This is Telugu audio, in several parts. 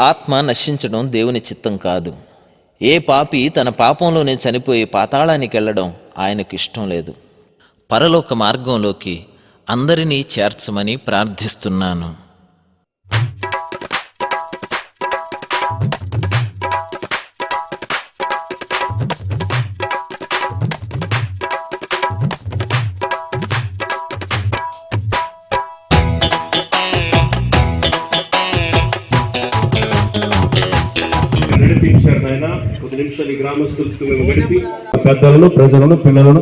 ఆత్మ నశించడం దేవుని చిత్తం కాదు. ఏ పాపి తన పాపంలోనే చనిపోయి పాతాళానికి వెళ్ళడం ఆయనకు ఇష్టం లేదు. పరలోక మార్గంలోకి అందరినీ చేర్చమని ప్రార్థిస్తున్నాను. నిమిషాలు ఈ గ్రామస్తులతో మేము గడిపి పెద్దలను ప్రజలను పిల్లలను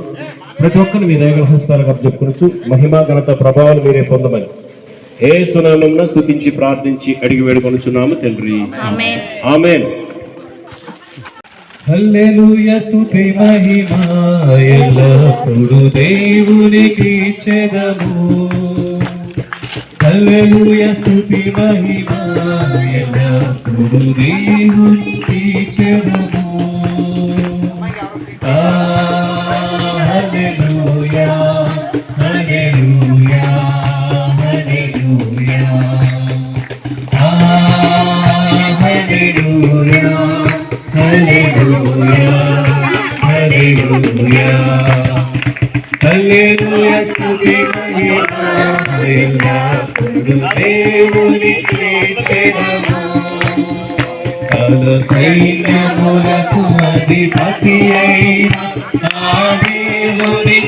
ప్రతి ఒక్కరిని మీ దగ్గర హస్తాలకు చెప్పుకోవచ్చు మహిమా ఘనత ప్రభావాలు మీరే పొందమని ఏ సునామం స్తుతించి ప్రార్థించి అడిగి వేడుకొనుచున్నాము తండ్రి. ఆమెన్. హల్లెలూయ స్తుతి మహిమ ఎల్లప్పుడు దేవునికి చెదము. హల్లెలూయ స్తుతి మహిమ ఎల్లప్పుడు దేవునికి చెదము. హల్లెలూయా స్తుతి మహిమ ఎల్లప్పుడు దేవునికి చెదము కల సైన్యములకు అధిపతి అయిన దేవుని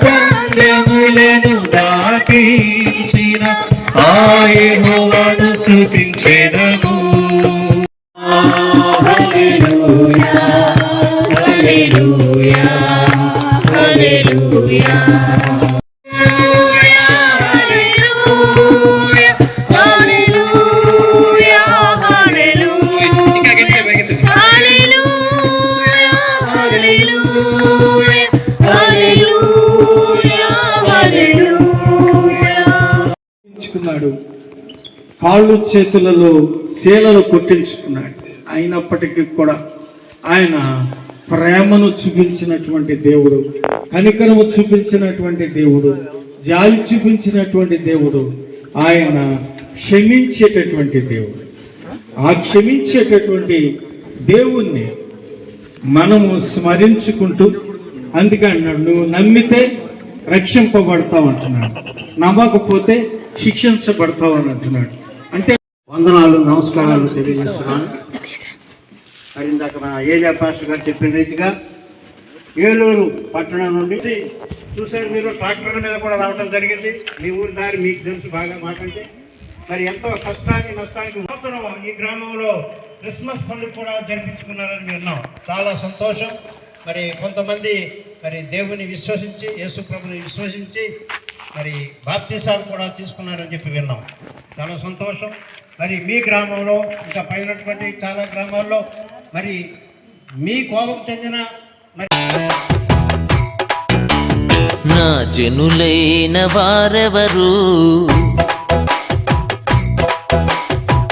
సంగములను దాటించిన ఆయనను స్థుతించెదము హల్లెలూయా హల్లెలూయా హల్లెలూయా. కాళ్ళు చేతులలో శీలలు కొట్టించుకున్నాడు. అయినప్పటికీ కూడా ఆయన ప్రేమను చూపించినటువంటి దేవుడు కనికరము చూపించినటువంటి దేవుడు జాలి చూపించినటువంటి దేవుడు ఆయన క్షమించేటటువంటి దేవుడు. ఆ క్షమించేటటువంటి దేవుణ్ణి మనము స్మరించుకుంటూ అందుకే అన్నాడు నువ్వు నమ్మితే రక్షింపబడతావు అంటున్నాడు. నమ్మకపోతే శిక్షించబడతావు అని అంటున్నాడు. వందనాలు నమస్కారాలు తెలియజేస్తున్నాను. మరి ఇందాక మన ఏరియా పాస్టర్ గారు చెప్పిన రీతిగా ఏలూరు పట్టణం నుండి చూసారు మీరు ట్రాక్టర్ల మీద కూడా రావడం జరిగింది. మీ ఊరి దారి మీకు తెలుసు బాగా మాకంటే మరి ఎంతో కష్టానికి నష్టానికి సంవత్సరం ఈ గ్రామంలో క్రిస్మస్ పండుగ కూడా జరిపించుకున్నారని విన్నాం. చాలా సంతోషం. మరి కొంతమంది మరి దేవుని విశ్వసించి యేసు ప్రభుని విశ్వసించి మరి బాప్తీసాలు కూడా తీసుకున్నారని చెప్పి విన్నాం. చాలా సంతోషం. మరి మీ గ్రామంలో ఇంకా పైనటువంటి చాలా గ్రామాల్లో మరి మీ కోవకు చెందిన మరి నా జనులైన వారెవరు?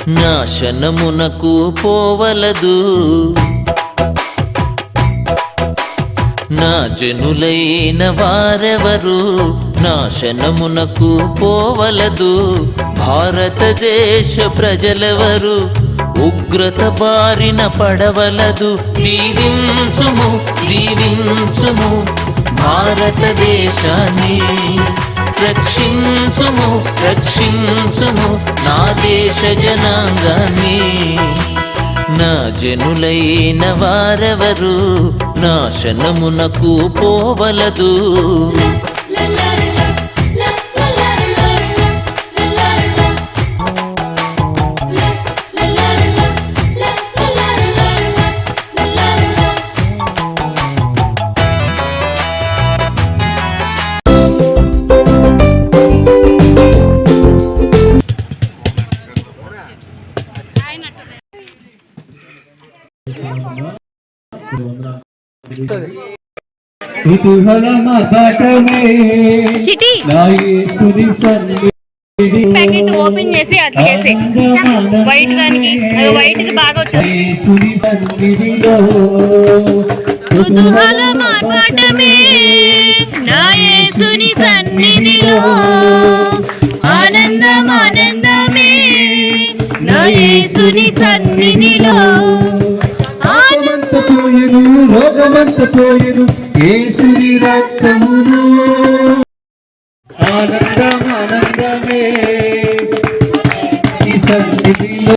నాశనమునకు పోవలదు. నా జనులైన వారెవరు? నాశనమునకు పోవలదు. భారతదేశ ప్రజలెవరు ఉగ్రత బారిన పడవలదు. దీవించుము దీవించుము భారతదేశాన్ని. రక్షించుము రక్షించుము నా దేశ జనాంగాన్ని. నా జనులైన వారెవరు నాశనమునకు పోవలదు. కుతూహలమ పటమే నాయసుని సన్నిధి ప్యాకెట్ సన్నిధిలో. పోయెను రోగమంత పోయెను యేసుని రక్తమును ఆనందం ఆనందమే ఈ సన్నిధిలో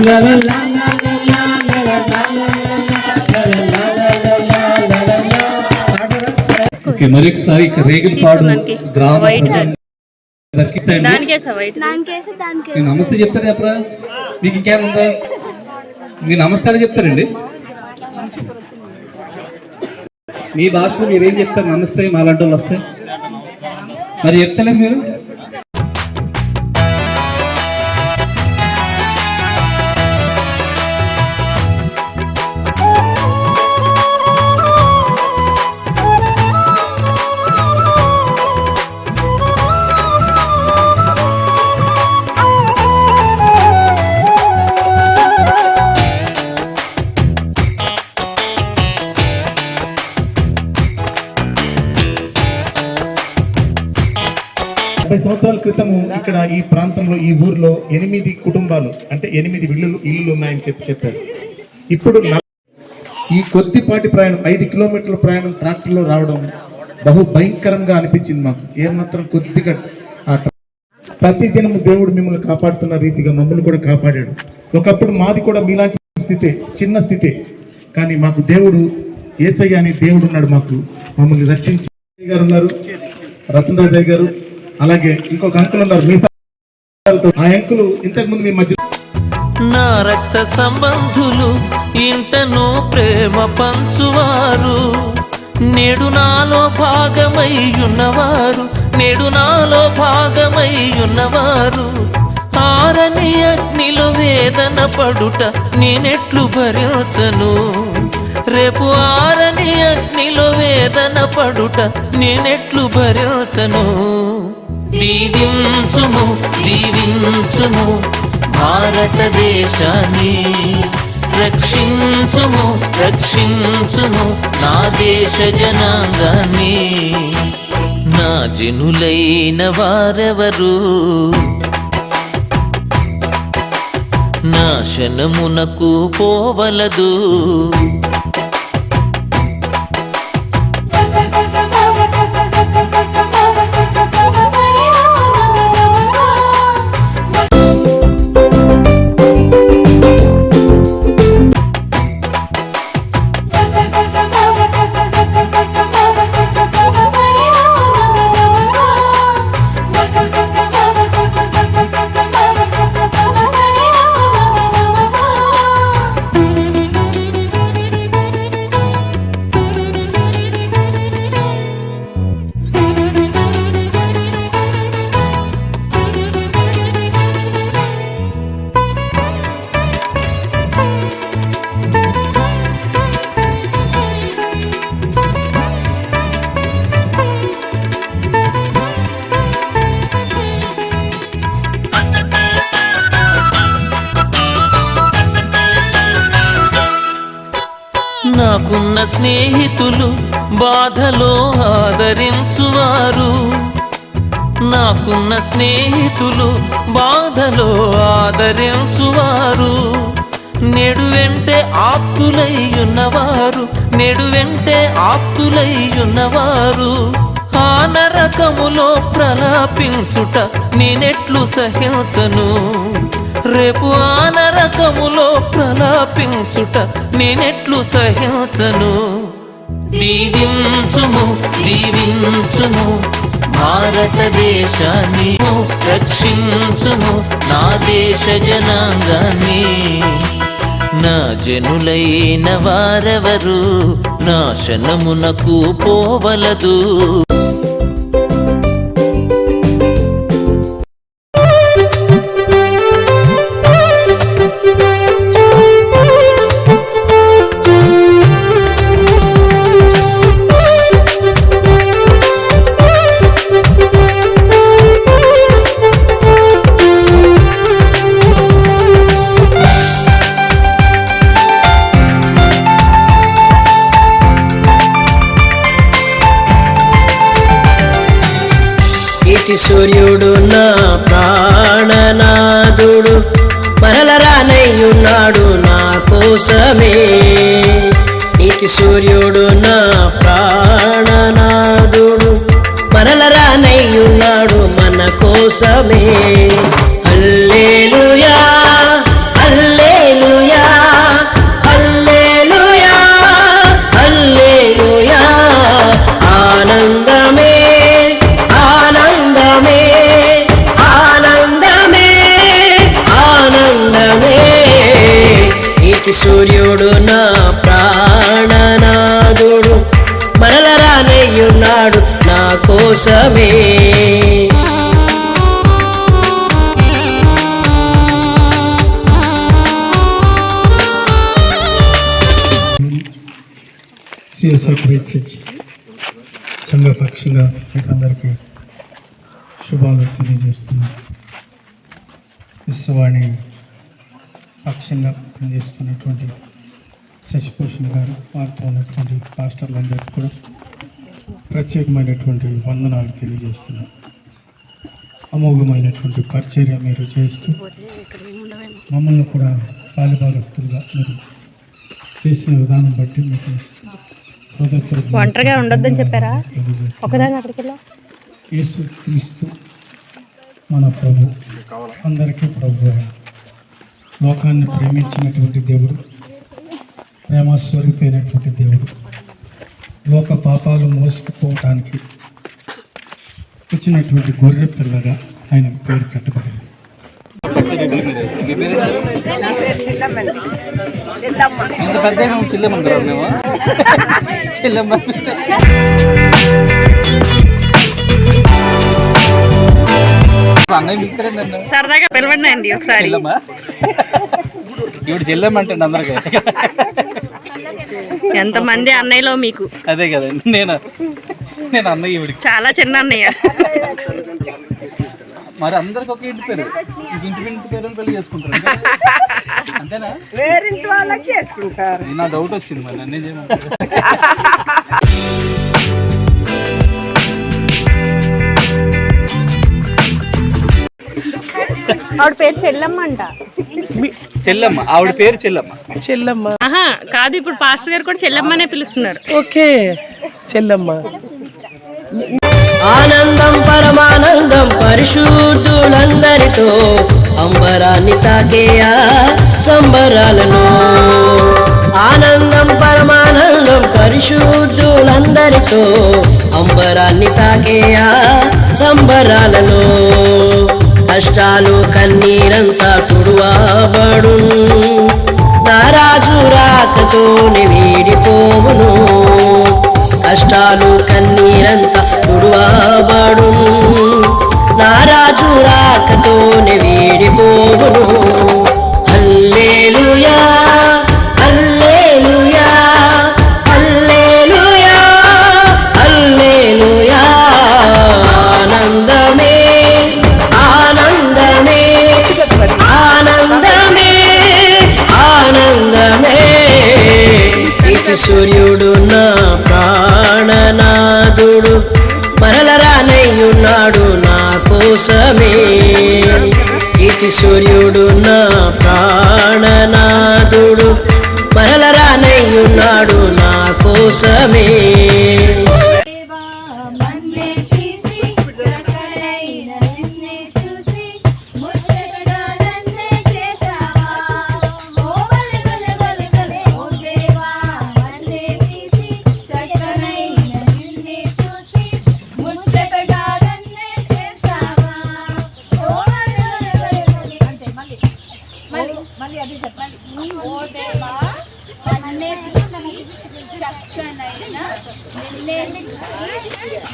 లలలా ఓకే మరొకసారి రేగిపాడు గ్రామ నమస్తే చెప్తారా చెప్పరా మీకు ఇంకేముందా మీరు నమస్కారం చెప్తారండి మీ భాషలో మీరేం చెప్తారు? నమస్తే మాలాంటి వాళ్ళు వస్తే. మరి చెప్తలేదు మీరు? క్రితము ఇక్కడ ఈ ప్రాంతంలో ఈ ఊర్లో ఎనిమిది కుటుంబాలు అంటే ఎనిమిది ఇల్లులు ఇల్లులు ఉన్నాయని చెప్పి చెప్పారు. ఇప్పుడు ఈ కొద్దిపాటి ప్రయాణం ఐదు కిలోమీటర్ల ప్రయాణం ట్రాక్టర్లో రావడం బహు భయంకరంగా అనిపించింది మాకు. ఏమాత్రం కొద్దిగా ఆ ప్రతి దినము దేవుడు మిమ్మల్ని కాపాడుతున్న రీతిగా మమ్మల్ని కూడా కాపాడాడు. ఒకప్పుడు మాది కూడా మీలాంటి స్థితే చిన్న స్థితే. కానీ మాకు దేవుడు ఏసయ్య అనే దేవుడు ఉన్నాడు మాకు. మమ్మల్ని రక్షించి గారు ఉన్నారు. రతన్ రాజయ్య గారు అలాగే ఇంకొక అంకుల్ ఉన్నారు మీ ఆ అంకులు ఇంతకు ముందు మీ మధ్య నా రక్త సంబంధులు ఇంటను ప్రేమ పంచువారు. నేడు నాలో భాగమై ఉన్నవారు నేడు నాలో భాగమై ఉన్నవారు. ఆరని అగ్నిలో వేదన పడుట నేనెట్లు భరించను. రేపు ఆరని అగ్నిలో వేదన పడుట నేనెట్లు భరించను. దీవించుము దీవించుము భారతదేశాన్ని. రక్షించుము రక్షించుము నా దేశ జనాంగాన్ని. నా జనులైన వారెవరు? నాశనమునకు పోవలదు. నాకున్న స్నేహితులు బాధలో ఆదరించువారు. నాకున్న స్నేహితులు బాధలో ఆదరించువారు. నేడు వెంటే ఆప్తులై ఉన్నవారు నేడు వెంటే ఆప్తులై ఉన్నవారు ఆ నరకములో ప్రలాపించుట నేనెట్లు సహించను. రేపు ఆ నరకములో ప్రలాపించుట నేనెట్లు సహించను. దీవించుము దీవించుము భారతదేశాన్ని రక్షించుము నా దేశ జనాంగాన్ని. నా జనులైన వారెవరు నాశనమునకు పోవలదు. సంఘపక్షంగా మీకు అందరికీ శుభాలు తెలియజేస్తున్నాను. విశ్వవాణి పక్షంగా పనిచేస్తున్నటువంటి శశిభూషణ్ గారు వారితో ఉన్నటువంటి పాస్టర్లందరికీ కూడా ప్రత్యేకమైనటువంటి వందనాలు తెలియజేస్తున్నాను. అమోఘమైనటువంటి పరిచర్య మీరు చేస్తూ మమ్మల్ని కూడా పాలిభాగస్తులుగా మీరు చేసిన విధానం బట్టి మీకు ఒంటరిగా ఉండొద్దని చెప్పారా? ఒకదాని అక్కడికి యేసు క్రీస్తు మన ప్రభు. అందరికీ ప్రభు లోకాన్ని ప్రేమించినటువంటి దేవుడు ప్రేమ స్వరూపైనటువంటి దేవుడు లోక పాపాలు మోసుకుపోవటానికి వచ్చినటువంటి గొర్రె పిల్లగా ఆయన పేరు పెట్టబడింది. ఇంత పెద్ద మేము చెల్లెమ్మ సరదాగా పిలవండి అండి ఒకసారి. ఇప్పుడు చెల్లెమ్మ అంటే అందరికీ. ఎంతమంది అన్నయ్యలో మీకు? అదే కదా నేను నేను అన్నయ్య చాలా చిన్న అన్నయ్య. మరి అందరికి ఒక ఇంటి పేరు. ఇంటి ఇంటి పేరు పెళ్ళి చేసుకుంటారు. అంతేనా? వేరింటి వాళ్ళకి చేసుకుంటారు. నా డౌట్ వచ్చింది మరి నన్నే చేయమంటారు. ఆవిడ పేరు చెల్లమ్మ అంట. చెల్లెమ్మ ఆవిడ పేరు చెల్లెమ్మ. చెల్లమ్మ. ఆహా కాదు ఇప్పుడు పాస్టర్ గారు కూడా చెల్లమ్మనే పిలుస్తున్నారు. ఓకే. చెల్లమ్మ. ఆనందం పరమానందం పరిశుద్ధులందరితో అంబరాన్ని తాకేయా సంబరాలను? ఆనందం పరమానందం పరిశుద్ధులందరితో అంబరాన్ని తాకేయా సంబరాలలో కష్టాలు కన్నీరంతా తుడువాబడు నారాజు రాకతోనే వీడిపోవును. కష్టాలు కన్నీరంతా దుర్వాబడు నా రాజు రాకతోనే వీడిపోవును. Hallelujah hallelujah hallelujah hallelujah. ఆనందమే ఆనందమే ఆనందమే ఆనందమే. ఇటు సూర్యుడు ఇటు నా ప్రాణనాథుడు.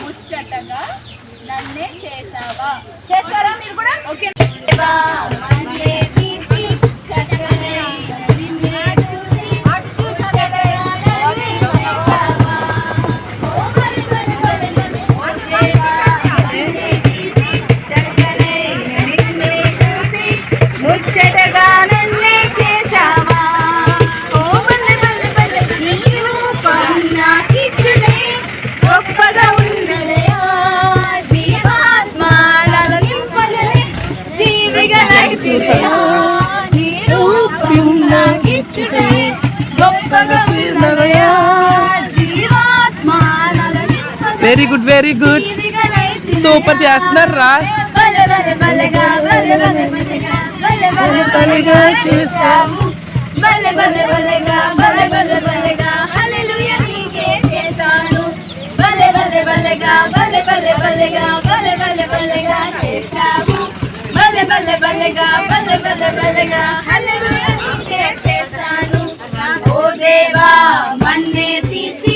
ముచ్చటగా నన్నే చేసావా? చేస్తారా మీరు కూడా? ఓకే. మార్చుటే గొప్పగా చూడవయా very good very good super చేస్తున్నారు? రా చూసాము బలె బలె బలెగా బలె బలె బలెగా హల్లెలూయా నీకే చేశాను బలె బలె బలెగా బలె బలె బలెగా బలె బలె బలెగా హల్లెలూయా దేవా మన్నే తీసి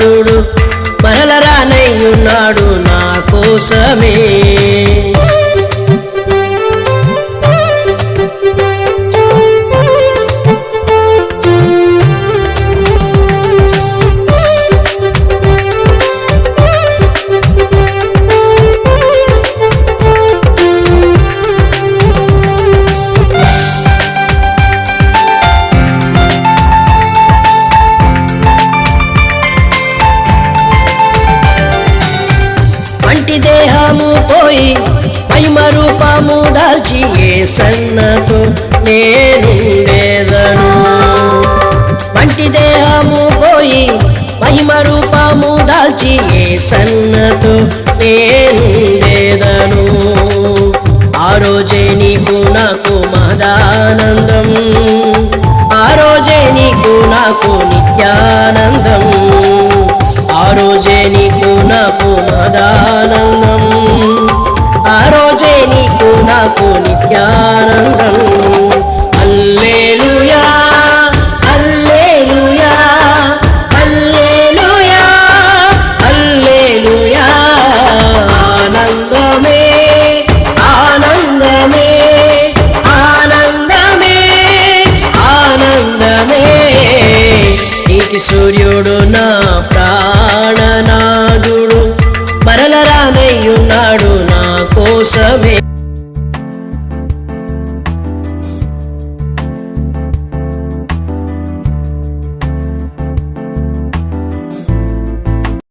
భగవంతుడు మరల రానయ్యున్నాడు నా కోసమే. ఏసన్నకు నేనుండేదను? వంటి దేహము పోయి మహిమ రూపము దాల్చి ఏసన్నకు నేనుండేదను? ఆ రోజే నీకు నాకు మహదానందం. ఆ రోజే నీకు నాకు నిత్యానందం. ఆ రోజే నీకు నాకు మహదానందం. ఆ రోజే నీకు నాకు నీకు